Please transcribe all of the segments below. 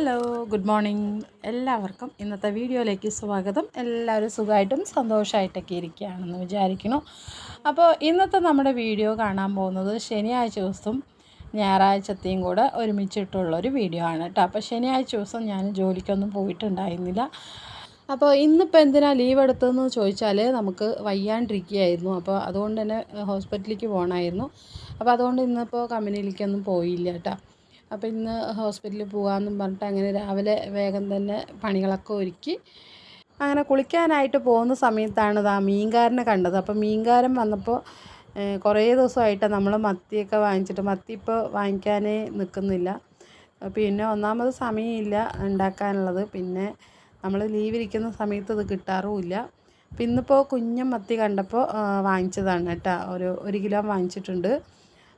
Hello good morning. എല്ലാവർക്കും ഇന്നത്തെ വീഡിയോയിലേക്ക് സ്വാഗതം. എല്ലാവരും സുഖമായിട്ടും സന്തോഷമായിട്ടൊക്കെ ഇരിക്കുകയാണെന്ന് വിചാരിക്കുന്നു. അപ്പോൾ ഇന്നത്തെ നമ്മുടെ വീഡിയോ കാണാൻ പോകുന്നത് ശനിയാഴ്ച ദിവസവും ഞായറാഴ്ചത്തെയും കൂടെ ഒരുമിച്ചിട്ടുള്ളൊരു വീഡിയോ ആണ് കേട്ടോ. അപ്പോൾ ശനിയാഴ്ച ദിവസം ഞാൻ ജോലിക്കൊന്നും പോയിട്ടുണ്ടായിരുന്നില്ല. അപ്പോൾ ഇന്നിപ്പോൾ എന്തിനാണ് ലീവ് എടുത്തതെന്ന് ചോദിച്ചാൽ നമുക്ക് വയ്യാണ്ടിരിക്കുകയായിരുന്നു. അപ്പോൾ അതുകൊണ്ട് തന്നെ ഹോസ്പിറ്റലിലേക്ക് പോകണമായിരുന്നു. അപ്പോൾ അതുകൊണ്ട് ഇന്നിപ്പോൾ കമ്പനിയിലേക്കൊന്നും പോയില്ല കേട്ടോ. അപ്പോൾ ഇന്ന് ഹോസ്പിറ്റലിൽ പോകാമെന്നും പറഞ്ഞിട്ട് അങ്ങനെ രാവിലെ വേഗം തന്നെ പണികളൊക്കെ ഒരുക്കി. അങ്ങനെ കുളിക്കാനായിട്ട് പോകുന്ന സമയത്താണ് ആ മീൻകാരനെ കണ്ടത്. അപ്പോൾ മീൻകാരൻ വന്നപ്പോൾ കുറേ ദിവസമായിട്ട് നമ്മൾ മത്തിയൊക്കെ വാങ്ങിച്ചിട്ട് മത്തി ഇപ്പോൾ വാങ്ങിക്കാനേ നിൽക്കുന്നില്ല. പിന്നെ ഒന്നാമത് സമയമില്ല ഉണ്ടാക്കാനുള്ളത്. പിന്നെ നമ്മൾ ലീവിരിക്കുന്ന സമയത്ത് ഇത് കിട്ടാറുമില്ല. അപ്പം ഇന്നിപ്പോൾ മത്തി കണ്ടപ്പോൾ വാങ്ങിച്ചതാണ് കേട്ടോ. ഒരു ഒരു കിലോ വാങ്ങിച്ചിട്ടുണ്ട്.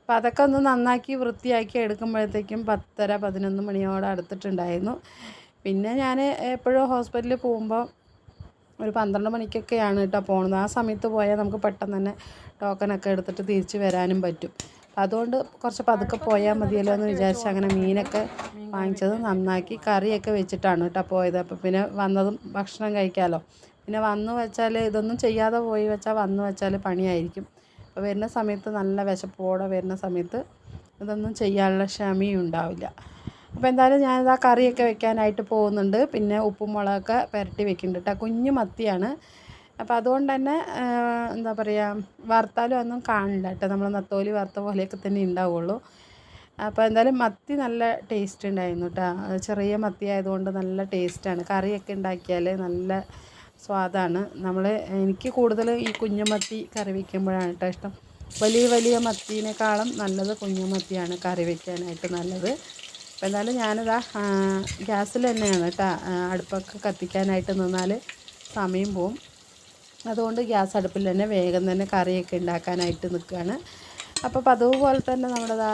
അപ്പോൾ അതൊക്കെ ഒന്ന് നന്നാക്കി വൃത്തിയാക്കി എടുക്കുമ്പോഴത്തേക്കും പത്തര പതിനൊന്ന് മണിയോടെ അടുത്തിട്ടുണ്ടായിരുന്നു. പിന്നെ ഞാൻ എപ്പോഴും ഹോസ്പിറ്റലിൽ പോകുമ്പോൾ ഒരു പന്ത്രണ്ട് മണിക്കൊക്കെയാണ് കേട്ടോ പോകുന്നത് ആ സമയത്ത് പോയാൽ നമുക്ക് പെട്ടെന്ന് തന്നെ ടോക്കനൊക്കെ എടുത്തിട്ട് തിരിച്ച് വരാനും പറ്റും. അതുകൊണ്ട് കുറച്ച് പതുക്കെ പോയാൽ മതിയല്ലോ എന്ന് വിചാരിച്ച് അങ്ങനെ മീനൊക്കെ വാങ്ങിച്ചത് നന്നാക്കി കറിയൊക്കെ വെച്ചിട്ടാണ് കേട്ടോ പോയത്. അപ്പോൾ പിന്നെ വന്നതും ഭക്ഷണം കഴിക്കാമല്ലോ. പിന്നെ വന്നു വെച്ചാൽ ഇതൊന്നും ചെയ്യാതെ പോയി വെച്ചാൽ വന്നു വെച്ചാൽ പണിയായിരിക്കും. അപ്പോൾ വരുന്ന സമയത്ത് നല്ല വിശപ്പോടെ വരുന്ന സമയത്ത് ഇതൊന്നും ചെയ്യാനുള്ള ക്ഷമയും ഉണ്ടാവില്ല. അപ്പോൾ എന്തായാലും ഞാനിത് ആ കറിയൊക്കെ വെക്കാനായിട്ട് പോകുന്നുണ്ട്. പിന്നെ ഉപ്പും മുളകൊക്കെ പുരട്ടി വെക്കുന്നുണ്ട് കേട്ടോ കുഞ്ഞു മത്തിയാണ്. അപ്പോൾ അതുകൊണ്ട് തന്നെ എന്താ പറയുക വറുത്താലും ഒന്നും കാണില്ല കേട്ടോ നമ്മൾ നത്തോലി വറുത്ത പോലെയൊക്കെ തന്നെ ഉണ്ടാവുള്ളൂ. അപ്പോൾ എന്തായാലും മത്തി നല്ല ടേസ്റ്റ് ഉണ്ടായിരുന്നു കേട്ടോ ചെറിയ മത്തി ആയതുകൊണ്ട് നല്ല ടേസ്റ്റാണ് കറിയൊക്കെ ഉണ്ടാക്കിയാൽ നല്ല സ്വാദാണ് നമ്മൾ എനിക്ക് കൂടുതൽ ഈ കുഞ്ഞുമത്തി കറി വയ്ക്കുമ്പോഴാണ് കേട്ടോ ഇഷ്ടം. വലിയ വലിയ മത്തിനേക്കാളും നല്ലത് കുഞ്ഞുമത്തിയാണ് കറി വയ്ക്കാനായിട്ട് നല്ലത്. അപ്പോൾ എന്തായാലും ഞാനിതാ ഗ്യാസിൽ തന്നെയാണ് കേട്ടോ അടുപ്പൊക്കെ കത്തിക്കാനായിട്ട് നിന്നാൽ സമയം പോവും. അതുകൊണ്ട് ഗ്യാസ് അടുപ്പിൽ തന്നെ വേഗം തന്നെ കറിയൊക്കെ ഉണ്ടാക്കാനായിട്ട് നിൽക്കുകയാണ്. അപ്പോൾ പതിവ് പോലെ തന്നെ നമ്മുടെ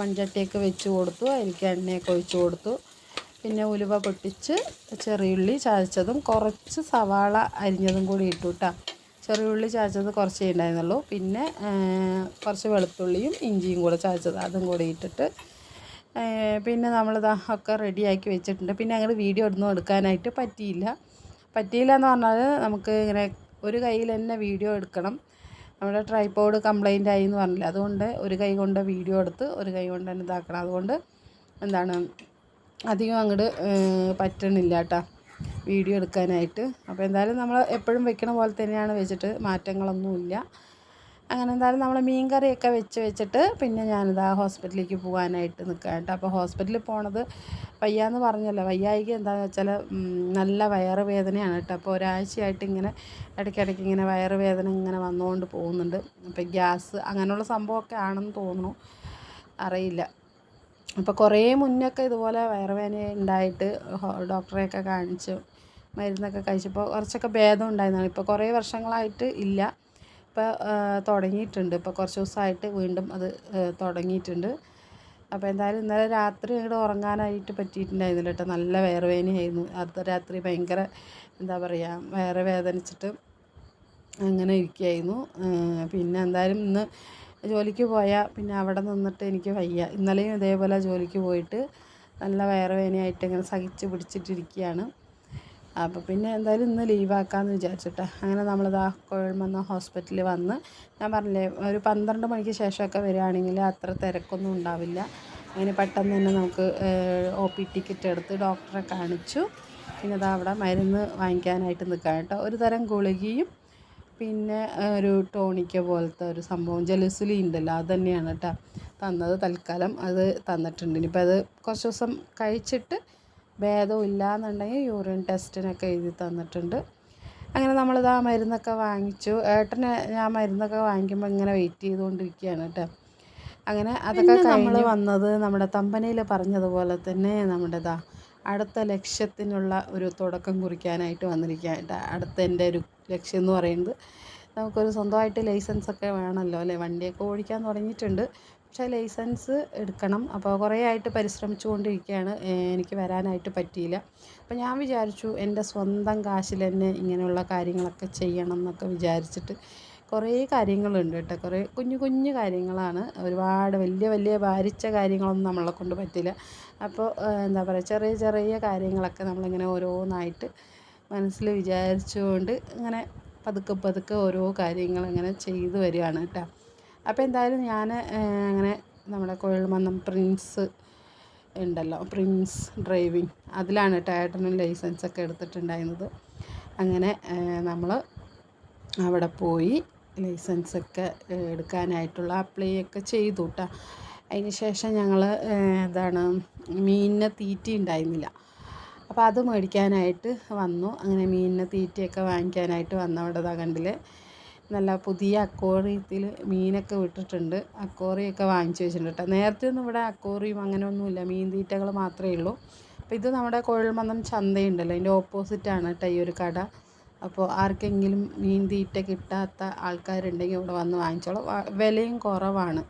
മൺചട്ടിയൊക്കെ വെച്ച് കൊടുത്തു അതിലേക്ക് എണ്ണയൊക്കെ ഒഴിച്ച് കൊടുത്തു. പിന്നെ ഉലുവ പൊട്ടിച്ച് ചെറിയുള്ളി ചതച്ചതും കുറച്ച് സവാള അരിഞ്ഞതും കൂടി ഇട്ടു കേട്ടോ ചെറിയുള്ളി ചതച്ചത് കുറച്ചേ ഉണ്ടായിരുന്നുള്ളൂ. പിന്നെ കുറച്ച് വെളുത്തുള്ളിയും ഇഞ്ചിയും കൂടെ ചതച്ചത് അതും കൂടി ഇട്ടിട്ട് പിന്നെ നമ്മളിതാ ഒക്കെ റെഡിയാക്കി വെച്ചിട്ടുണ്ട്. പിന്നെ അങ്ങോട്ട് വീഡിയോ ഒന്നും എടുക്കാനായിട്ട് പറ്റിയില്ല. പറ്റിയില്ല എന്ന് പറഞ്ഞാൽ നമുക്ക് ഇങ്ങനെ ഒരു കയ്യിൽ തന്നെ വീഡിയോ എടുക്കണം. നമ്മുടെ ട്രൈപ്പോഡ് കംപ്ലൈന്റ് ആയി എന്ന് പറഞ്ഞില്ല? അതുകൊണ്ട് ഒരു കൈ കൊണ്ട് വീഡിയോ എടുത്ത് ഒരു കൈ കൊണ്ട് തന്നെ ഇതാക്കണം. അതുകൊണ്ട് എന്താണ് അധികം അങ്ങോട്ട് പറ്റണില്ല കേട്ടോ വീഡിയോ എടുക്കാനായിട്ട്. അപ്പോൾ എന്തായാലും നമ്മൾ എപ്പോഴും വെക്കണ പോലെ തന്നെയാണ് വെച്ചിട്ട് മാറ്റങ്ങളൊന്നുമില്ല അങ്ങനെ എന്തായാലും നമ്മൾ മീൻ കറിയൊക്കെ വെച്ച് വെച്ചിട്ട് പിന്നെ ഞാനിതാ ഹോസ്പിറ്റലിലേക്ക് പോകാനായിട്ട് നിൽക്കാം കേട്ടോ അപ്പോൾ ഹോസ്പിറ്റലിൽ പോണത് വയ്യാന്ന് പറഞ്ഞല്ലോ. വയ്യായിക എന്താണെന്ന് വെച്ചാൽ നല്ല വയറ് വേദനയാണ് കേട്ടോ. അപ്പോൾ ഒരാഴ്ചയായിട്ട് ഇങ്ങനെ ഇടയ്ക്കിടയ്ക്ക് ഇങ്ങനെ വയറ് വേദന ഇങ്ങനെ വന്നുകൊണ്ട് പോകുന്നുണ്ട്. അപ്പോൾ ഗ്യാസ് അങ്ങനെയുള്ള സംഭവമൊക്കെ ആണെന്ന് തോന്നുന്നു. അറിയില്ല. അപ്പോൾ കുറേ മുന്നൊക്കെ ഇതുപോലെ വയറുവേദന ഉണ്ടായിട്ട് ഡോക്ടറെയൊക്കെ കാണിച്ചു മരുന്നൊക്കെ കഴിച്ചപ്പോൾ കുറച്ചൊക്കെ ഭേദം ഉണ്ടായിരുന്നാണ്. ഇപ്പോൾ കുറേ വർഷങ്ങളായിട്ട് ഇല്ല. ഇപ്പോൾ തുടങ്ങിയിട്ടുണ്ട്. ഇപ്പോൾ കുറച്ച് ദിവസമായിട്ട് വീണ്ടും അത് തുടങ്ങിയിട്ടുണ്ട്. അപ്പോൾ എന്തായാലും ഇന്നലെ രാത്രി അങ്ങോട്ട് ഉറങ്ങാനായിട്ട് പറ്റിയിട്ടുണ്ടായിരുന്നില്ല കേട്ടോ നല്ല വയറുവേദനയായിരുന്നു. അർദ്ധരാത്രി ഭയങ്കര എന്താ പറയുക വയറ് വേദനിച്ചിട്ട് അങ്ങനെ ഇരിക്കുകയായിരുന്നു പിന്നെ എന്തായാലും ഇന്ന് ജോലിക്ക് പോയാൽ പിന്നെ അവിടെ നിന്നിട്ട് എനിക്ക് വയ്യ. ഇന്നലെയും ഇതേപോലെ ജോലിക്ക് പോയിട്ട് നല്ല വയറുവേനയായിട്ട് ഇങ്ങനെ സഹിച്ച് പിടിച്ചിട്ടിരിക്കുകയാണ്. അപ്പോൾ പിന്നെ എന്തായാലും ഇന്ന് ലീവാക്കാമെന്ന് വിചാരിച്ചിട്ടാ. അങ്ങനെ നമ്മളിതാ കുഴൽമന്ന ഹോസ്പിറ്റലിൽ വന്ന് ഞാൻ പറഞ്ഞില്ലേ ഒരു പന്ത്രണ്ട് മണിക്ക് ശേഷമൊക്കെ വരികയാണെങ്കിൽ അത്ര തിരക്കൊന്നും ഉണ്ടാവില്ല. അങ്ങനെ പെട്ടെന്ന് തന്നെ നമുക്ക് ഒ പി ടിക്കറ്റ് എടുത്ത് ഡോക്ടറെ കാണിച്ചു. പിന്നെ ഇതാ അവിടെ മരുന്ന് വാങ്ങിക്കാനായിട്ട് നിൽക്കാം കേട്ടോ. ഒരു തരം ഗുളികയും പിന്നെ ഒരു ടോണിക്ക പോലത്തെ ഒരു സംഭവം ജലസുലി ഉണ്ടല്ലോ അത് തന്നെയാണ് കേട്ടോ തന്നത്. തൽക്കാലം അത് തന്നിട്ടുണ്ട്. ഇനിയിപ്പോൾ അത് കുറച്ച് ദിവസം കഴിച്ചിട്ട് ഭേദം ഇല്ല എന്നുണ്ടെങ്കിൽ യൂറിൻ ടെസ്റ്റിനൊക്കെ എഴുതി തന്നിട്ടുണ്ട്. അങ്ങനെ നമ്മളിത് ആ മരുന്നൊക്കെ വാങ്ങിച്ചു. ഏട്ടനെ ഞാൻ മരുന്നൊക്കെ വാങ്ങിക്കുമ്പോൾ ഇങ്ങനെ വെയിറ്റ് ചെയ്തുകൊണ്ടിരിക്കുകയാണ് കേട്ടോ അങ്ങനെ അതൊക്കെ നമ്മൾ വന്നത് നമ്മുടെ തമ്പനയിൽ പറഞ്ഞതുപോലെ തന്നെ നമ്മുടെ ദാ അടുത്ത ലക്ഷ്യത്തിനുള്ള ഒരു തുടക്കം കുറിക്കാനായിട്ട് വന്നിരിക്കുകയായിട്ട് അടുത്ത എന്റെ ഒരു ലക്ഷ്യം എന്ന് പറയുന്നത് നമുക്കൊരു സ്വന്തമായിട്ട് ലൈസൻസ് ഒക്കെ വേണമല്ലോ അല്ലേ? വണ്ടിയൊക്കെ ഓടിക്കാൻ തുടങ്ങിയിട്ടുണ്ട്. പക്ഷേ ലൈസൻസ് എടുക്കണം. അപ്പോൾ കുറേ ആയിട്ട് പരിശ്രമിച്ചുകൊണ്ടിരിക്കുകയാണ് കൊണ്ടിരിക്കുകയാണ്. എനിക്ക് വരാനായിട്ട് പറ്റിയില്ല. അപ്പോൾ ഞാൻ വിചാരിച്ചു എന്റെ സ്വന്തം കാശിൽ തന്നെ ഇങ്ങനെയുള്ള കാര്യങ്ങളൊക്കെ ചെയ്യണം എന്നൊക്കെ വിചാരിച്ചിട്ട് കുറേ കാര്യങ്ങളുണ്ട് കേട്ടോ. കുറേ കുഞ്ഞു കുഞ്ഞു കാര്യങ്ങളാണ്. ഒരുപാട് വലിയ വലിയ ഭാരിച്ച കാര്യങ്ങളൊന്നും നമ്മളെ കൊണ്ട് പറ്റില്ല. അപ്പോൾ എന്താ പറയുക ചെറിയ ചെറിയ കാര്യങ്ങളൊക്കെ നമ്മളിങ്ങനെ ഓരോന്നായിട്ട് മനസ്സിൽ വിചാരിച്ചുകൊണ്ട് ഇങ്ങനെ പതുക്കെ പതുക്കെ ഓരോ കാര്യങ്ങൾ ഇങ്ങനെ ചെയ്തു വരികയാണ് കേട്ടോ. അപ്പോൾ എന്തായാലും ഞാൻ അങ്ങനെ നമ്മുടെ കോഴിമന്നം പ്രിൻസ് ഉണ്ടല്ലോ പ്രിൻസ് ഡ്രൈവിംഗ് അതിലാണ് കേട്ടോ ഏട്ടനും ലൈസൻസൊക്കെ എടുത്തിട്ടുണ്ടായിരുന്നത്. അങ്ങനെ നമ്മൾ അവിടെ പോയി ലൈസൻസൊക്കെ എടുക്കാനായിട്ടുള്ള അപ്ലൈ ഒക്കെ ചെയ്തു കേട്ടോ അതിന് ശേഷം ഞങ്ങൾ എന്താണ് മീനിനെ തീറ്റി ഉണ്ടായിരുന്നില്ല അപ്പോൾ അത് മേടിക്കാനായിട്ട് വന്നു. അങ്ങനെ മീനിനെ തീറ്റയൊക്കെ വാങ്ങിക്കാനായിട്ട് വന്നവിടെ തകണ്ടിൽ നല്ല പുതിയ അക്കോറിയത്തിൽ മീനൊക്കെ വിട്ടിട്ടുണ്ട്. അക്കോറിയൊക്കെ വാങ്ങിച്ചു വെച്ചിട്ടുണ്ട് കേട്ടോ നേരത്തെ ഒന്നും ഇവിടെ അക്കോറിയും അങ്ങനെ ഒന്നുമില്ല മീൻ തീറ്റകൾ മാത്രമേ ഉള്ളൂ. അപ്പോൾ ഇത് നമ്മുടെ കുഴൽമന്നം ചന്തയുണ്ടല്ലോ. അതിന്റെ ഓപ്പോസിറ്റാണ് കേട്ടോ ഈ ഒരു കട. അപ്പോൾ ആർക്കെങ്കിലും മീൻ തീറ്റ കിട്ടാത്ത ആൾക്കാരുണ്ടെങ്കിൽ ഇവിടെ വന്ന് വാങ്ങിച്ചോളൂ. വിലയും കുറവാണ്.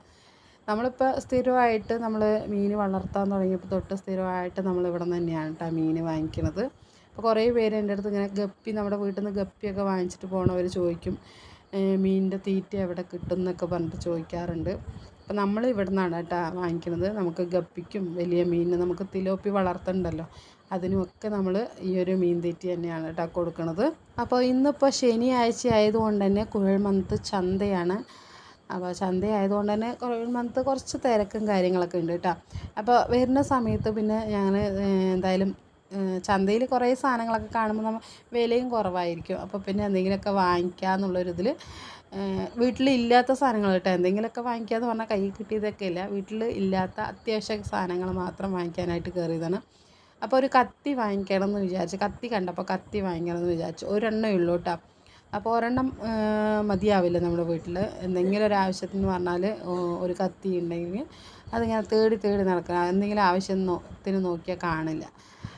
നമ്മളിപ്പോൾ സ്ഥിരമായിട്ട് നമ്മൾ മീൻ വളർത്താൻ തുടങ്ങിയപ്പോൾ തൊട്ട് സ്ഥിരമായിട്ട് നമ്മൾ ഇവിടെ നിന്ന് തന്നെയാണ് കേട്ടോ മീൻ വാങ്ങിക്കുന്നത് അപ്പോൾ കുറേ പേര് എന്റെ അടുത്ത് ഇങ്ങനെ ഗപ്പി നമ്മുടെ വീട്ടിൽ നിന്ന് ഗപ്പിയൊക്കെ വാങ്ങിച്ചിട്ട് പോകണവർ ചോദിക്കും മീനിന്റെ തീറ്റ എവിടെ കിട്ടും എന്നൊക്കെ പറഞ്ഞിട്ട് ചോദിക്കാറുണ്ട്. അപ്പോൾ നമ്മൾ ഇവിടെ നിന്നാണ് കേട്ടോ വാങ്ങിക്കുന്നത് നമുക്ക് ഗപ്പിക്കും വലിയ മീനിന് നമുക്ക് തിലോപ്പി വളർത്തണ്ടല്ലോ. അതിനുമൊക്കെ നമ്മൾ ഈ ഒരു മീൻ തീറ്റി തന്നെയാണ് കേട്ടോ കൊടുക്കുന്നത് അപ്പോൾ ഇന്നിപ്പോൾ ശനിയാഴ്ച ആയതുകൊണ്ട് തന്നെ കുഴൽമന്ത് ചന്തയാണ്. അപ്പോൾ ചന്ത ആയതുകൊണ്ട് തന്നെ കുഴൽമന്ത് കുറച്ച് തിരക്കും കാര്യങ്ങളൊക്കെ ഉണ്ട് കേട്ടോ. അപ്പോൾ വരുന്ന സമയത്ത് പിന്നെ ഞാൻ എന്തായാലും ചന്തയിൽ കുറേ സാധനങ്ങളൊക്കെ കാണുമ്പോൾ നമ്മൾ വിലയും കുറവായിരിക്കും. അപ്പോൾ പിന്നെ എന്തെങ്കിലുമൊക്കെ വാങ്ങിക്കുക എന്നുള്ളൊരിതിൽ വീട്ടിലില്ലാത്ത സാധനങ്ങൾ കേട്ടോ. എന്തെങ്കിലുമൊക്കെ വാങ്ങിക്കുക എന്ന് പറഞ്ഞാൽ കയ്യിൽ കിട്ടിയതൊക്കെ ഇല്ല. വീട്ടിൽ ഇല്ലാത്ത അത്യാവശ്യ സാധനങ്ങൾ മാത്രം വാങ്ങിക്കാനായിട്ട് കയറിയതാണ്. അപ്പോൾ ഒരു കത്തി വാങ്ങിക്കണം എന്ന് വിചാരിച്ചു കത്തി കണ്ടപ്പോൾ കത്തി വാങ്ങിക്കണം എന്ന് വിചാരിച്ചു ഒരെണ്ണേ ഉള്ളൂ കേട്ടോ അപ്പോൾ ഒരെണ്ണം മതിയാവില്ല നമ്മുടെ വീട്ടിൽ എന്തെങ്കിലും ഒരു ആവശ്യത്തിന് പറഞ്ഞാൽ ഒരു കത്തി ഉണ്ടെങ്കിൽ അതിങ്ങനെ തേടി തേടി നടക്കണം. എന്തെങ്കിലും ആവശ്യത്തിന് നോക്കിയാൽ കാണില്ല.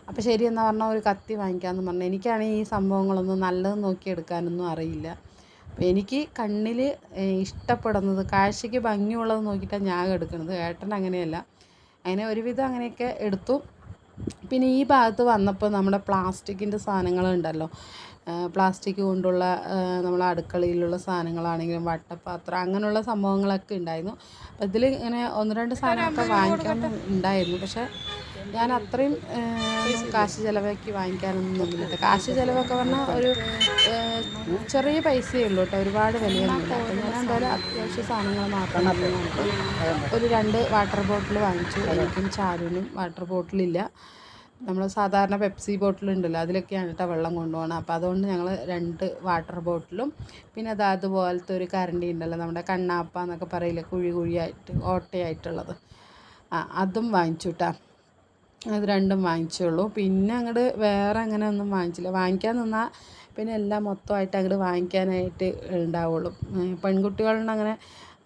അപ്പോൾ ശരി എന്ന് പറഞ്ഞാൽ ഒരു കത്തി വാങ്ങിക്കാമെന്ന് പറഞ്ഞു. എനിക്കാണെങ്കിൽ ഈ സംഭവങ്ങളൊന്നും നല്ലത് നോക്കി എടുക്കാനൊന്നും അറിയില്ല. അപ്പോൾ എനിക്ക് കണ്ണിൽ ഇഷ്ടപ്പെടുന്നത് കാഴ്ചയ്ക്ക് ഭംഗിയുള്ളത് നോക്കിയിട്ടാണ് ഞാൻ എടുക്കുന്നത് ഏട്ടൻ അങ്ങനെയല്ല. അങ്ങനെ ഒരുവിധം അങ്ങനെയൊക്കെ എടുത്തു. പിന്നെ ഈ ഭാഗത്ത് വന്നപ്പോൾ നമ്മുടെ പ്ലാസ്റ്റിക്കിന്റെ സാധനങ്ങളുണ്ടല്ലോ. പ്ലാസ്റ്റിക് കൊണ്ടുള്ള നമ്മളെ അടുക്കളയിലുള്ള സാധനങ്ങളാണെങ്കിലും വട്ടപ്പാത്രം അങ്ങനെയുള്ള സംഭവങ്ങളൊക്കെ ഉണ്ടായിരുന്നു. അപ്പോൾ ഇതിൽ ഇങ്ങനെ ഒന്ന് രണ്ട് സാധനമൊക്കെ വാങ്ങിക്കാൻ ഉണ്ടായിരുന്നു. പക്ഷേ ഞാൻ അത്രയും കാശ് ചിലവാക്കി വാങ്ങിക്കാനൊന്നും നിന്നില്ല കാശ് ചിലവൊക്കെ പറഞ്ഞാൽ ഒരു ചെറിയ പൈസയേ ഉള്ളൂ കേട്ടോ. ഒരുപാട് വിലയൊന്നുമില്ല. അപ്പോൾ ഞാൻ എന്തായാലും അത്യാവശ്യ സാധനങ്ങൾ മാത്രം ഒരു രണ്ട് വാട്ടർ ബോട്ടിൽ വാങ്ങിച്ചു. എനിക്കും ചാരുവിനും വാട്ടർ ബോട്ടിലില്ല. നമ്മൾ സാധാരണ പെപ്സി ബോട്ടിൽ ബോട്ടിലുണ്ടല്ലോ അതിലൊക്കെയാണ് കേട്ടോ വെള്ളം കൊണ്ടുപോകണം അപ്പോൾ അതുകൊണ്ട് ഞങ്ങൾ രണ്ട് വാട്ടർ ബോട്ടിലും പിന്നെ അത് അതുപോലത്തെ ഒരു കരണ്ടി ഉണ്ടല്ലോ നമ്മുടെ കണ്ണാപ്പ എന്നൊക്കെ പറയില്ല കുഴി കുഴിയായിട്ട് ഓട്ടയായിട്ടുള്ളത്. ആ അതും വാങ്ങിച്ചു കേട്ടോ. അത് രണ്ടും വാങ്ങിച്ചുള്ളൂ പിന്നെ അങ്ങോട്ട് വേറെ അങ്ങനെ ഒന്നും വാങ്ങിച്ചില്ല. വാങ്ങിക്കാൻ നിന്നാൽ പിന്നെ എല്ലാം മൊത്തമായിട്ട് അങ്ങോട്ട് വാങ്ങിക്കാനായിട്ട് ഉണ്ടാവുള്ളൂ പെൺകുട്ടികളുടെ അങ്ങനെ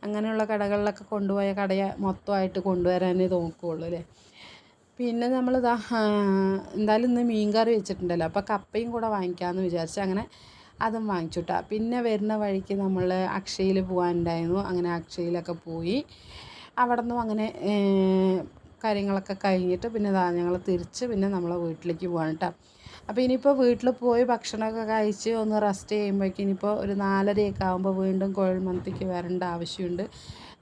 അങ്ങനെയുള്ള കടകളിലൊക്കെ കൊണ്ടുപോയ കടയെ മൊത്തമായിട്ട് കൊണ്ടുവരാനേ നോക്കുകയുള്ളൂ അല്ലേ? പിന്നെ നമ്മൾ നമ്മളിതാ എന്തായാലും ഇന്ന് മീൻ കറി വെച്ചിട്ടുണ്ടല്ലോ. അപ്പോൾ കപ്പയും കൂടെ വാങ്ങിക്കാമെന്ന് വിചാരിച്ചു അങ്ങനെ അതും വാങ്ങിച്ചുട്ടാ. പിന്നെ വരുന്ന വഴിക്ക് നമ്മൾ അക്ഷയയിൽ പോകാനുണ്ടായിരുന്നു അങ്ങനെ അക്ഷയയിലൊക്കെ പോയി അവിടെ നിന്നും അങ്ങനെ കാര്യങ്ങളൊക്കെ കഴിഞ്ഞിട്ട് പിന്നെ ഞങ്ങൾ തിരിച്ച് പിന്നെ നമ്മളെ വീട്ടിലേക്ക് പോകണം കേട്ടോ അപ്പോൾ ഇനിയിപ്പോൾ വീട്ടിൽ പോയി ഭക്ഷണമൊക്കെ കഴിച്ച് ഒന്ന് റെസ്റ്റ് ചെയ്യുമ്പോഴേക്കും ഇനിയിപ്പോൾ ഒരു നാലരയൊക്കെ ആകുമ്പോൾ വീണ്ടും കുഴൽമന്തിക്ക് വരേണ്ട ആവശ്യമുണ്ട്.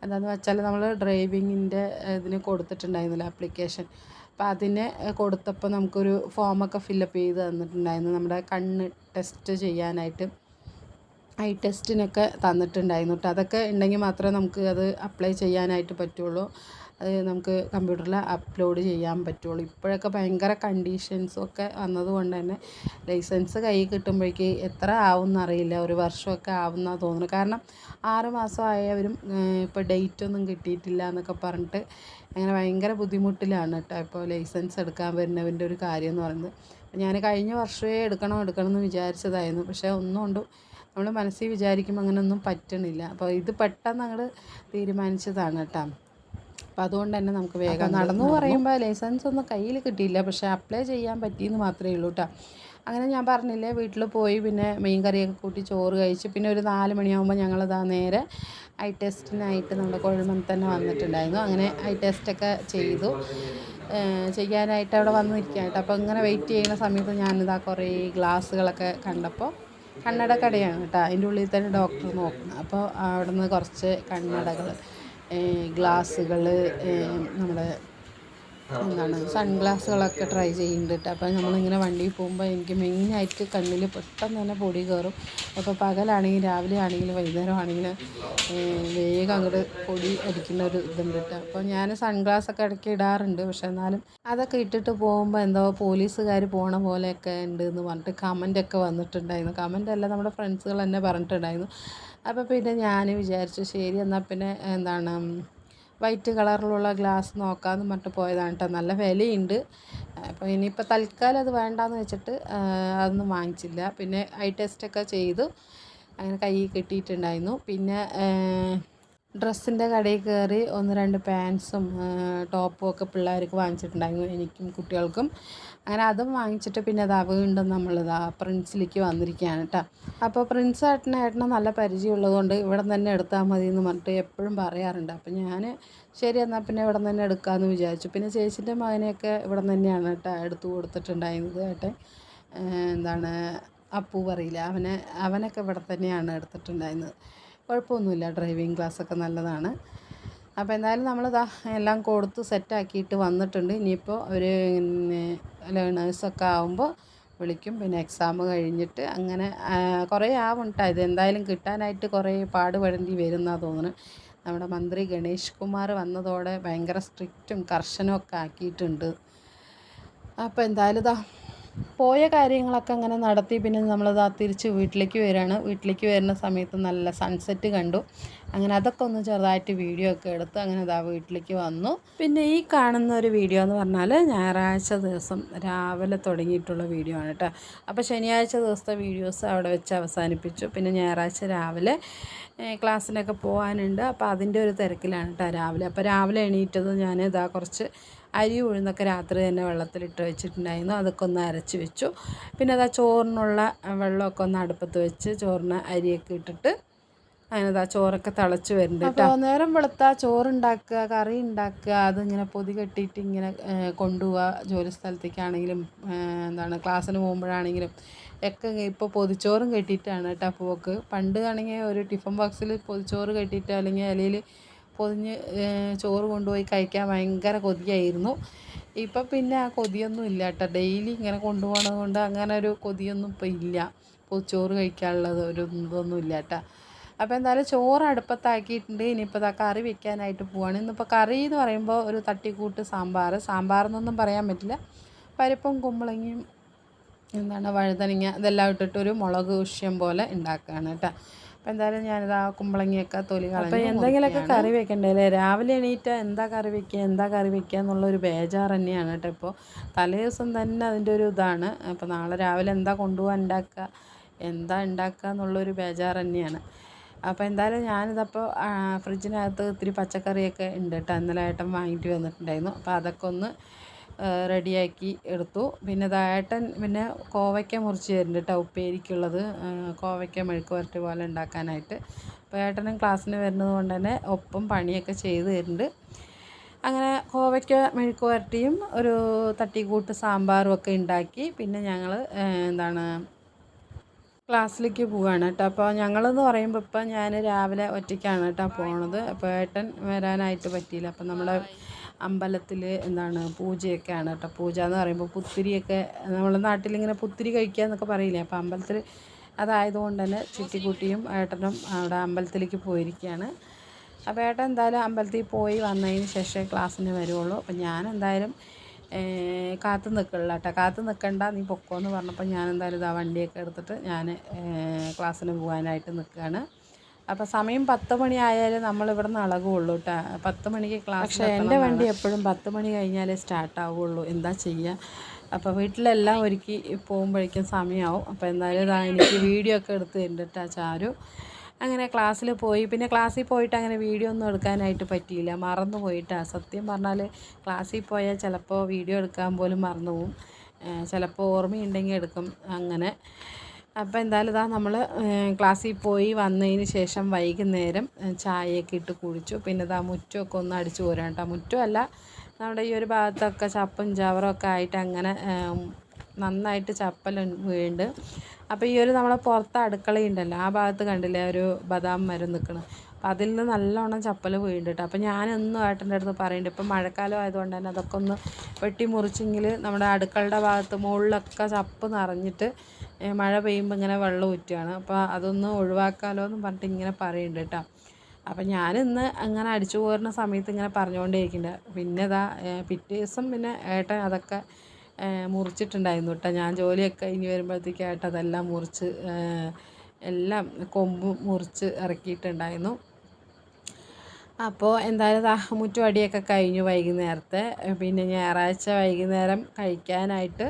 എന്താണെന്ന് വെച്ചാൽ നമ്മൾ ഡ്രൈവിങ്ങിന്റെ ഇതിന് കൊടുത്തിട്ടുണ്ടായിരുന്നില്ല ആപ്ലിക്കേഷൻ അപ്പോൾ അതിന് കൊടുത്തപ്പോൾ നമുക്കൊരു ഫോമൊക്കെ ഫില്ലപ്പ് ചെയ്ത് തന്നിട്ടുണ്ടായിരുന്നു. നമ്മുടെ കണ്ണ് ടെസ്റ്റ് ചെയ്യാനായിട്ട് ഐ ടെസ്റ്റിനൊക്കെ തന്നിട്ടുണ്ടായിരുന്നു കേട്ടോ അതൊക്കെ ഉണ്ടെങ്കിൽ മാത്രമേ നമുക്ക് അത് അപ്ലൈ ചെയ്യാനായിട്ട് പറ്റുള്ളൂ. അത് നമുക്ക് കമ്പ്യൂട്ടറിൽ അപ്ലോഡ് ചെയ്യാൻ പറ്റുള്ളൂ. ഇപ്പോഴൊക്കെ ഭയങ്കര കണ്ടീഷൻസും ഒക്കെ വന്നതുകൊണ്ട് തന്നെ ലൈസൻസ് കയ്യിൽ കിട്ടുമ്പോഴേക്ക് എത്ര ആവും അറിയില്ല. ഒരു വർഷമൊക്കെ ആവുന്ന തോന്നുന്നു. കാരണം ആറ് മാസമായവരും ഇപ്പോൾ ഡേറ്റ് ഒന്നും കിട്ടിയിട്ടില്ല എന്നൊക്കെ പറഞ്ഞിട്ട് അങ്ങനെ ഭയങ്കര ബുദ്ധിമുട്ടിലാണ് കേട്ടോ ഇപ്പോൾ ലൈസൻസ് എടുക്കാൻ വരുന്നവന്റെ ഒരു കാര്യം എന്ന് പറയുന്നത്. ഞാൻ കഴിഞ്ഞ വർഷമേ എടുക്കണം എടുക്കണം എന്ന് വിചാരിച്ചതായിരുന്നു. പക്ഷേ ഒന്നുകൊണ്ടും നമ്മൾ മനസ്സിൽ വിചാരിക്കുമ്പോൾ അങ്ങനെയൊന്നും പറ്റണില്ല. അപ്പോൾ ഇത് പെട്ടെന്ന് അങ്ങോട്ട് തീരുമാനിച്ചതാണ് കേട്ടോ. അപ്പോൾ അതുകൊണ്ട് തന്നെ നമുക്ക് വേഗം നടന്നു പറയുമ്പോൾ ലൈസൻസ് ഒന്നും കയ്യിൽ കിട്ടിയില്ല. പക്ഷേ അപ്ലൈ ചെയ്യാൻ പറ്റിയെന്ന് മാത്രമേ ഉള്ളൂ കേട്ടോ അങ്ങനെ ഞാൻ പറഞ്ഞില്ലേ വീട്ടിൽ പോയി പിന്നെ മീൻ കറിയൊക്കെ കൂട്ടി ചോറ് കഴിച്ച് പിന്നെ ഒരു നാല് മണിയാകുമ്പോൾ ഞങ്ങളിതാ നേരെ ഐ ടെസ്റ്റിനായിട്ട് നമ്മുടെ കുഴൽമന്ത് തന്നെ വന്നിട്ടുണ്ടായിരുന്നു. അങ്ങനെ ഐ ടെസ്റ്റൊക്കെ ചെയ്തു. ചെയ്യാനായിട്ട് അവിടെ വന്നിരിക്കാനായിട്ട് അപ്പോൾ ഇങ്ങനെ വെയിറ്റ് ചെയ്യുന്ന സമയത്ത് ഞാനിതാ കുറേ ഗ്ലാസ്സുകളൊക്കെ കണ്ടപ്പോൾ കണ്ണട കടയാണ് കേട്ടോ അതിന്റെ ഉള്ളിൽ തന്നെ ഡോക്ടർ നോക്കുന്നത് അപ്പോൾ അവിടെ നിന്ന് കുറച്ച് കണ്ണടകൾ ഗ്ലാസ്സുകൾ നമ്മുടെ എന്താണ് സൺഗ്ലാസ്സുകളൊക്കെ ട്രൈ ചെയ്യുന്നുണ്ട് കേട്ടോ അപ്പോൾ നമ്മളിങ്ങനെ വണ്ടിയിൽ പോകുമ്പോൾ എനിക്ക് മെയിനായിട്ട് കണ്ണിൽ പെട്ടെന്ന് തന്നെ പൊടി കയറും അപ്പോൾ പകലാണെങ്കിലും രാവിലെ ആണെങ്കിലും വൈകുന്നേരം ആണെങ്കിലും വേഗം അങ്ങോട്ട് പൊടി അടിക്കുന്ന ഒരു ഇതുണ്ട് കേട്ടോ അപ്പോൾ ഞാൻ സൺഗ്ലാസ്സൊക്കെ ഇടയ്ക്ക് ഇടാറുണ്ട്. പക്ഷെ എന്നാലും അതൊക്കെ ഇട്ടിട്ട് പോകുമ്പോൾ എന്തോ പോലീസുകാർ പോണ പോലെയൊക്കെ ഉണ്ട് എന്ന് പറഞ്ഞിട്ട് കമന്റൊക്കെ വന്നിട്ടുണ്ടായിരുന്നു. കമന്റ് അല്ല നമ്മുടെ ഫ്രണ്ട്സുകൾ തന്നെ പറഞ്ഞിട്ടുണ്ടായിരുന്നു. അപ്പോൾ പിന്നെ ഞാൻ വിചാരിച്ചു ശരി എന്നാൽ പിന്നെ എന്താണ് വൈറ്റ് കളറിലുള്ള ഗ്ലാസ് നോക്കാമെന്ന് പറഞ്ഞിട്ട് പോയതാണ് കേട്ടോ നല്ല വിലയുണ്ട്. അപ്പോൾ ഇനിയിപ്പോൾ തൽക്കാലം അത് വേണ്ടാന്ന് വെച്ചിട്ട് അതൊന്നും വാങ്ങിച്ചില്ല. പിന്നെ ഐ ടെസ്റ്റൊക്കെ ചെയ്തു. അങ്ങനെ കൈ കിട്ടിയിട്ടുണ്ടായിരുന്നു. പിന്നെ ഡ്രസ്സിന്റെ കടയിൽ കയറി ഒന്ന് രണ്ട് പാൻസും ടോപ്പും ഒക്കെ പിള്ളേർക്ക് വാങ്ങിച്ചിട്ടുണ്ടായിരുന്നു എനിക്കും കുട്ടികൾക്കും. അങ്ങനെ അതും വാങ്ങിച്ചിട്ട് പിന്നെ അതാ വീണ്ടും നമ്മളിതാ പ്രിൻസിലേക്ക് വന്നിരിക്കുകയാണ് കേട്ടോ അപ്പോൾ പ്രിൻസ് ഏട്ടനെ ഏട്ടനെ നല്ല പരിചയമുള്ളതുകൊണ്ട് ഇവിടെ തന്നെ എടുത്താൽ മതി എന്ന് പറഞ്ഞിട്ട് എപ്പോഴും പറയാറുണ്ട്. അപ്പോൾ ഞാൻ ശരി എന്നാൽ പിന്നെ ഇവിടെ തന്നെ എടുക്കാമെന്ന് വിചാരിച്ചു. പിന്നെ ചേച്ചിന്റെ മകനെയൊക്കെ ഇവിടെ തന്നെയാണ് കേട്ടോ എടുത്തു കൊടുത്തിട്ടുണ്ടായിരുന്നത് ഏട്ടൻ എന്താണ് അപ്പു പറയില്ല. അവനെ അവനൊക്കെ ഇവിടെ തന്നെയാണ് എടുത്തിട്ടുണ്ടായിരുന്നത്. കുഴപ്പമൊന്നുമില്ല. ഡ്രൈവിംഗ് ക്ലാസ്സൊക്കെ നല്ലതാണ്. അപ്പോൾ എന്തായാലും നമ്മളിതാ എല്ലാം കൊടുത്ത് സെറ്റാക്കിയിട്ട് വന്നിട്ടുണ്ട്. ഇനിയിപ്പോൾ ഒരു ലേണേഴ്സൊക്കെ ആകുമ്പോൾ വിളിക്കും. പിന്നെ എക്സാം കഴിഞ്ഞിട്ട് അങ്ങനെ കുറേ ആവും കേട്ടോ ഇത് എന്തായാലും കിട്ടാനായിട്ട് കുറേ പാടുപെടേണ്ടി വരുന്നതാണ് തോന്നുന്നു നമ്മുടെ മന്ത്രി ഗണേഷ് കുമാർ വന്നതോടെ ഭയങ്കര സ്ട്രിക്റ്റും കർശനമൊക്കെ ആക്കിയിട്ടുണ്ട്. അപ്പോൾ എന്തായാലും ഇതാ പോയ കാര്യങ്ങളൊക്കെ അങ്ങനെ നടത്തി പിന്നെ നമ്മളിതാ തിരിച്ച് വീട്ടിലേക്ക് വരികയാണ്. വീട്ടിലേക്ക് വരുന്ന സമയത്ത് നല്ല സൺസെറ്റ് കണ്ടു. അങ്ങനെ അതൊക്കെ ഒന്ന് ചെറുതായിട്ട് വീഡിയോ ഒക്കെ എടുത്ത് അങ്ങനെ ഇതാ വീട്ടിലേക്ക് വന്നു. പിന്നെ ഈ കാണുന്ന ഒരു വീഡിയോ എന്ന് പറഞ്ഞാൽ ഞായറാഴ്ച ദിവസം രാവിലെ തുടങ്ങിയിട്ടുള്ള വീഡിയോ ആണ് കേട്ടോ അപ്പോൾ ശനിയാഴ്ച ദിവസത്തെ വീഡിയോസ് അവിടെ വെച്ച് അവസാനിപ്പിച്ചു. പിന്നെ ഞായറാഴ്ച രാവിലെ ക്ലാസ്സിനൊക്കെ പോകാനുണ്ട് അപ്പോൾ അതിന്റെ ഒരു തിരക്കിലാണ് കേട്ടോ രാവിലെ. അപ്പോൾ രാവിലെ എണീറ്റത് ഞാൻ ഇതാ കുറച്ച് അരി ഉഴുന്നൊക്കെ രാത്രി തന്നെ വെള്ളത്തിലിട്ട് വെച്ചിട്ടുണ്ടായിരുന്നു. അതൊക്കെ ഒന്ന് അരച്ച് വെച്ചു. പിന്നെ അതാ ചോറിനുള്ള വെള്ളമൊക്കെ ഒന്ന് അടുപ്പത്ത് വെച്ച് ചോറിന് അരിയൊക്കെ ഇട്ടിട്ട് അങ്ങനെ ആ ചോറൊക്കെ തിളച്ച് വരുന്നുണ്ട് അപ്പോൾ നേരം വെളുത്താൽ ചോറുണ്ടാക്കുക കറി ഉണ്ടാക്കുക അതിങ്ങനെ പൊതി കെട്ടിയിട്ട് ഇങ്ങനെ കൊണ്ടുപോവുക ജോലി സ്ഥലത്തേക്കാണെങ്കിലും എന്താണ് ക്ലാസ്സിന് പോകുമ്പോഴാണെങ്കിലും ഒക്കെ ഇപ്പോൾ പൊതിച്ചോറും കെട്ടിയിട്ടാണ് കേട്ടോ പോക്ക്. പണ്ട് ആണെങ്കിൽ ഒരു ടിഫിൻ ബോക്സിൽ പൊതിച്ചോറ് കെട്ടിയിട്ട് അല്ലെങ്കിൽ ഇലയിൽ പൊതിഞ്ഞ് ചോറ് കൊണ്ടുപോയി കഴിക്കാൻ ഭയങ്കര കൊതിയായിരുന്നു. ഇപ്പം പിന്നെ ആ കൊതിയൊന്നും ഇല്ല കേട്ടോ. ഡെയിലി ഇങ്ങനെ കൊണ്ടുപോകണത് കൊണ്ട് അങ്ങനെ ഒരു കൊതിയൊന്നും ഇപ്പം ഇല്ല. ചോറ് കഴിക്കാനുള്ളത് ഒരു ഇതൊന്നും ഇല്ല കേട്ടോ. അപ്പോൾ എന്തായാലും ചോറ് അടുപ്പത്താക്കിയിട്ടുണ്ട്. ഇനിയിപ്പോൾ കറി വെക്കാനായിട്ട് പോവാണ്. ഇന്നിപ്പോൾ കറി എന്ന് പറയുമ്പോൾ ഒരു തട്ടിക്കൂട്ട് സാമ്പാർ എന്നൊന്നും പറയാൻ പറ്റില്ല. പരിപ്പും കുമ്പളങ്ങയും എന്താണ് വഴുതനങ്ങ ഇതെല്ലാം ഇട്ടിട്ടൊരു മുളക് ഉഷ്യം പോലെ ഉണ്ടാക്കുകയാണ് കേട്ടോ. അപ്പോൾ എന്തായാലും ഞാനിത് ആ കുമ്പളങ്ങിയൊക്കെ തൊലി കളഞ്ഞു അപ്പോൾ എന്തെങ്കിലുമൊക്കെ കറി വെക്കണ്ടേ അല്ലേ രാവിലെ എണീറ്റ എന്താ കറി വെക്കുക എന്താ കറി വെക്കുക എന്നുള്ളൊരു ബേജാറ് തന്നെയാണ് കേട്ടോ ഇപ്പോൾ തലേ ദിവസം തന്നെ അതിന്റെ ഒരു ഇതാണ്. അപ്പോൾ നാളെ രാവിലെ എന്താ കൊണ്ടുപോകാൻ ഉണ്ടാക്കുക എന്താ ഉണ്ടാക്കുക എന്നുള്ളൊരു ബേജാറ് തന്നെയാണ് അപ്പോൾ എന്തായാലും ഞാനിതപ്പോൾ ഫ്രിഡ്ജിനകത്ത് ഇത്തിരി പച്ചക്കറിയൊക്കെ ഉണ്ട് കേട്ടോ. ഇന്നലെ ഏട്ടൻ വാങ്ങിയിട്ട് വന്നിട്ടുണ്ടായിരുന്നു. അപ്പോൾ അതൊക്കെ ഒന്ന് റെഡിയാക്കി എടുത്തു. പിന്നെ ഏട്ടൻ പിന്നെ കോവയ്ക്ക മുറിച്ച് തരുന്നുണ്ട് കേട്ടോ ഉപ്പേരിക്കുള്ളത്. കോവയ്ക്ക മെഴുക്ക് വരട്ടി പോലെ ഉണ്ടാക്കാനായിട്ട്. അപ്പോൾ ഏട്ടനും ക്ലാസ്സിന് വരുന്നത് കൊണ്ട് തന്നെ ഒപ്പം പണിയൊക്കെ ചെയ്ത് തരുന്നുണ്ട് അങ്ങനെ കോവയ്ക്ക മെഴുക്ക് വരട്ടിയും ഒരു തട്ടിക്കൂട്ട് സാമ്പാറും ഒക്കെ ഉണ്ടാക്കി. പിന്നെ ഞങ്ങൾ എന്താണ് ക്ലാസ്സിലേക്ക് പോവുകയാണ് കേട്ടോ അപ്പോൾ ഞങ്ങളെന്ന് പറയുമ്പോൾ ഇപ്പം ഞാൻ രാവിലെ ഒറ്റയ്ക്കാണ് കേട്ടോ പോണത്. അപ്പോൾ ഏട്ടൻ വരാനായിട്ട് പറ്റിയില്ല. അപ്പം നമ്മുടെ അമ്പലത്തിൽ എന്താണ് പൂജയൊക്കെയാണ് കേട്ടോ. പൂജ എന്ന് പറയുമ്പോൾ പുത്തിരിയൊക്കെ നമ്മളെ നാട്ടിലിങ്ങനെ പുത്തിരി കഴിക്കുക എന്നൊക്കെ പറയില്ലേ. അപ്പോൾ അമ്പലത്തിൽ അതായതുകൊണ്ട് തന്നെ ചുറ്റിക്കുട്ടിയും ഏട്ടനും അവിടെ അമ്പലത്തിലേക്ക് പോയിരിക്കുകയാണ്. അപ്പോൾ ഏട്ടൻ എന്തായാലും അമ്പലത്തിൽ പോയി വന്നതിന് ശേഷം ക്ലാസ്സിന് വരുള്ളൂ അപ്പോൾ ഞാൻ എന്തായാലും കാത്തു നിൽക്കുള്ളൂ കേട്ടോ. കാത്തു നിൽക്കണ്ട നീ പൊക്കോ എന്ന് പറഞ്ഞപ്പോൾ ഞാൻ എന്തായാലും ഇതാ വണ്ടിയൊക്കെ എടുത്തിട്ട് ഞാൻ ക്ലാസ്സിന് പോകാനായിട്ട് നിൽക്കുകയാണ്. അപ്പോൾ സമയം പത്ത് മണി ആയാലും നമ്മൾ ഇവിടെ നിന്ന് ഇളകുള്ളൂ കേട്ടോ പത്ത് മണിക്ക് ക്ലാസ് പക്ഷേ എന്റെ വണ്ടി എപ്പോഴും പത്ത് മണി കഴിഞ്ഞാലേ സ്റ്റാർട്ട് ആവുള്ളൂ. എന്താ ചെയ്യുക അപ്പോൾ വീട്ടിലെല്ലാം ഒരുക്കി പോകുമ്പോഴേക്കും സമയമാവും അപ്പോൾ എന്തായാലും ഇതാ എനിക്ക് വീഡിയോ ഒക്കെ എടുത്ത് തരുന്നുണ്ട് ചാരു. അങ്ങനെ ക്ലാസ്സിൽ പോയി. പിന്നെ ക്ലാസ്സിൽ പോയിട്ട് അങ്ങനെ വീഡിയോ ഒന്നും എടുക്കാനായിട്ട് പറ്റിയില്ല. മറന്നു പോയിട്ടാണ് സത്യം പറഞ്ഞാൽ ക്ലാസ്സിൽ പോയാൽ ചിലപ്പോൾ വീഡിയോ എടുക്കാൻ പോലും മറന്നു പോവും. ചിലപ്പോൾ ഓർമ്മയുണ്ടെങ്കിൽ എടുക്കും. അങ്ങനെ. അപ്പോൾ എന്തായാലും ഇതാ നമ്മൾ ക്ലാസ്സിൽ പോയി വന്നതിന് ശേഷം വൈകുന്നേരം ചായയൊക്കെ ഇട്ട് കുഴിച്ചു പിന്നെ ഇതാ മുറ്റമൊക്കെ ഒന്ന് അടിച്ചു പോരാം കേട്ടോ. മുറ്റമല്ല നമ്മുടെ ഈ ഒരു ഭാഗത്തൊക്കെ ചപ്പും ചവറൊക്കെ ആയിട്ട് അങ്ങനെ നന്നായിട്ട് ചപ്പൽ വീണ്ട് അപ്പോൾ ഈ ഒരു നമ്മളെ പുറത്ത് അടുക്കളയുണ്ടല്ലോ ആ ഭാഗത്ത് കണ്ടില്ലേ ഒരു ബദാം മരം നിൽക്കണം അപ്പം അതിൽ നിന്ന് നല്ലോണം ചപ്പൽ വീണ്ടിട്ട് അപ്പം ഞാനൊന്നും ഏട്ടന്റെ അടുത്ത് പറയുന്നുണ്ട് ഇപ്പം മഴക്കാലം ആയതുകൊണ്ട് തന്നെ അതൊക്കെ ഒന്ന് വെട്ടി മുറിച്ചെങ്കിൽ നമ്മുടെ അടുക്കളുടെ ഭാഗത്ത് മുകളിലൊക്കെ ചപ്പ് നിറഞ്ഞിട്ട് മഴ പെയ്യുമ്പോൾ ഇങ്ങനെ വെള്ളം ഊറ്റുകയാണ് അപ്പോൾ അതൊന്ന് ഒഴിവാക്കാമല്ലോ എന്ന് പറഞ്ഞിട്ട് ഇങ്ങനെ പറയുന്നുണ്ട് കേട്ടോ. അപ്പം ഞാനിന്ന് അങ്ങനെ അടിച്ചു പോരുന്ന സമയത്ത് ഇങ്ങനെ പറഞ്ഞുകൊണ്ടേയിരിക്കുന്നുണ്ട് പിന്നെ ഇതാ പിറ്റേ ദിവസം പിന്നെ ഏട്ടൻ അതൊക്കെ മുറിച്ചിട്ടുണ്ടായിരുന്നു കേട്ടോ. ഞാൻ ജോലിയൊക്കെ ഇനി വരുമ്പോഴത്തേക്ക് ഏട്ടൻ അതെല്ലാം മുറിച്ച് എല്ലാം കൊമ്പ് മുറിച്ച് ഇറക്കിയിട്ടുണ്ടായിരുന്നു. അപ്പോൾ എന്തായാലും ദാ മുറ്റുപടിയൊക്കെ കഴിഞ്ഞു വൈകുന്നേരത്തെ. പിന്നെ ഞായറാഴ്ച വൈകുന്നേരം കഴിക്കാനായിട്ട്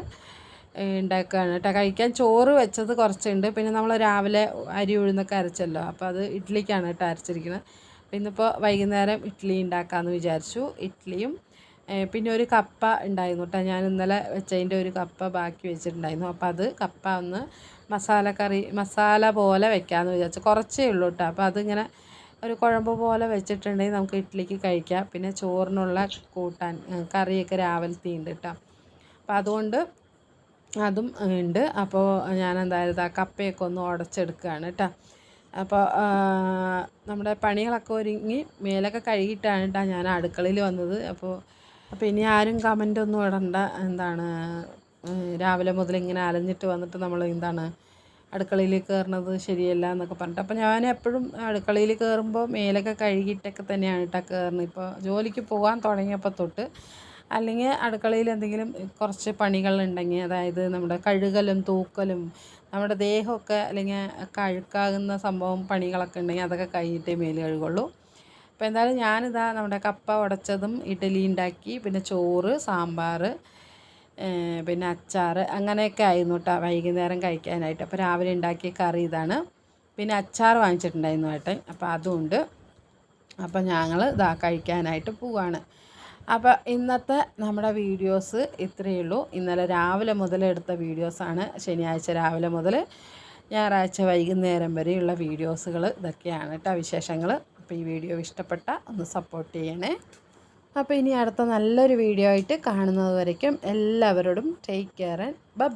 ഉണ്ടാക്കുകയാണ് കേട്ടോ. കഴിക്കാൻ ചോറ് വെച്ചത് കുറച്ചുണ്ട്. പിന്നെ നമ്മൾ രാവിലെ അരി ഉഴുന്നൊക്കെ അരച്ചല്ലോ. അപ്പോൾ അത് ഇഡ്ഡലിക്കാണ് കേട്ടോ അരച്ചിരിക്കുന്നത് അപ്പോൾ ഇന്നിപ്പോൾ വൈകുന്നേരം ഇഡ്ഡലി ഉണ്ടാക്കാമെന്ന് വിചാരിച്ചു. ഇഡ്ഡലിയും പിന്നെ ഒരു കപ്പ ഉണ്ടായിരുന്നു കേട്ടോ. ഞാൻ ഇന്നലെ വെച്ചതിന്റെ ഒരു കപ്പ ബാക്കി വെച്ചിട്ടുണ്ടായിരുന്നു. അപ്പോൾ അത് കപ്പ ഒന്ന് മസാല കറി മസാല പോലെ വെക്കാമെന്ന് വിചാരിച്ചു. കുറച്ചേ ഉള്ളൂ കേട്ടോ. അപ്പോൾ അതിങ്ങനെ ഒരു കുഴമ്പ് പോലെ വെച്ചിട്ടുണ്ടെങ്കിൽ നമുക്ക് ഇഡ്ഡലിക്ക് കഴിക്കാം. പിന്നെ ചോറിനുള്ള കൂട്ടാൻ കറിയൊക്കെ രാവിലത്തെ ഉണ്ട് കേട്ടോ. അപ്പോൾ അതുകൊണ്ട് അതും ഉണ്ട്. അപ്പോൾ ഞാൻ എന്തായാലും ആ കപ്പയൊക്കെ ഒന്ന് ഉടച്ചെടുക്കുകയാണ് കേട്ടോ. അപ്പോൾ നമ്മുടെ പണികളൊക്കെ ഒരുങ്ങി മേലൊക്കെ കഴുകിയിട്ടാണ് കേട്ടോ ഞാൻ അടുക്കളയിൽ വന്നത്. അപ്പോൾ അപ്പോൾ ഇനി ആരും കമന്റ് ഒന്നും ഇടണ്ട. എന്താണ് രാവിലെ മുതൽ ഇങ്ങനെ അലഞ്ഞിട്ട് വന്നിട്ട് നമ്മൾ എന്താണ് അടുക്കളയിൽ കയറുന്നത് ശരിയല്ല എന്നൊക്കെ പറഞ്ഞിട്ട്. അപ്പോൾ ഞാൻ എപ്പോഴും അടുക്കളയിൽ കയറുമ്പോൾ മേലൊക്കെ കഴുകിയിട്ടൊക്കെ തന്നെയാണ് കേട്ടോ കയറുന്നത്. ഇപ്പോൾ ജോലിക്ക് പോകാൻ തുടങ്ങിയപ്പോൾ തൊട്ട് അല്ലെങ്കിൽ അടുക്കളയിൽ എന്തെങ്കിലും കുറച്ച് പണികളുണ്ടെങ്കിൽ അതായത് നമ്മുടെ കഴുകലും തൂക്കലും നമ്മുടെ ദേഹമൊക്കെ അല്ലെങ്കിൽ കഴുക്കാകുന്ന സംഭവം പണികളൊക്കെ ഉണ്ടെങ്കിൽ അതൊക്കെ കഴിഞ്ഞിട്ടേ മേൽ കഴുകുള്ളൂ. അപ്പോൾ എന്തായാലും ഞാനിതാ നമ്മുടെ കപ്പ ഉടച്ചതും ഇഡ്ഡലി ഉണ്ടാക്കി പിന്നെ ചോറ് സാമ്പാർ പിന്നെ അച്ചാർ അങ്ങനെയൊക്കെ ആയിരുന്നു കേട്ടോ വൈകുന്നേരം കഴിക്കാനായിട്ട്. അപ്പോൾ രാവിലെ ഉണ്ടാക്കിയ കറി ഇതാണ്. പിന്നെ അച്ചാർ വാങ്ങിച്ചിട്ടുണ്ടായിരുന്നു ഏട്ടൻ. അപ്പോൾ അതുമുണ്ട് അപ്പോൾ ഞങ്ങൾ ഇതാ കഴിക്കാനായിട്ട് പോവാണ്. അപ്പോൾ ഇന്നത്തെ നമ്മുടെ വീഡിയോസ് ഇത്രയേ ഉള്ളൂ. ഇന്നലെ രാവിലെ മുതൽ എടുത്ത വീഡിയോസാണ് ശനിയാഴ്ച രാവിലെ മുതൽ ഞായറാഴ്ച വൈകുന്നേരം വരെയുള്ള വീഡിയോസുകൾ ഇതൊക്കെയാണ് കേട്ടോ വിശേഷങ്ങൾ അപ്പോൾ ഈ വീഡിയോ ഇഷ്ടപ്പെട്ട ഒന്ന് സപ്പോർട്ട് ചെയ്യണേ. അപ്പോൾ ഇനി അടുത്ത നല്ലൊരു വീഡിയോ ആയിട്ട് കാണുന്നത് വരയ്ക്കും. എല്ലാവരോടും ടേക്ക് കെയർ ആൻഡ് ബൈ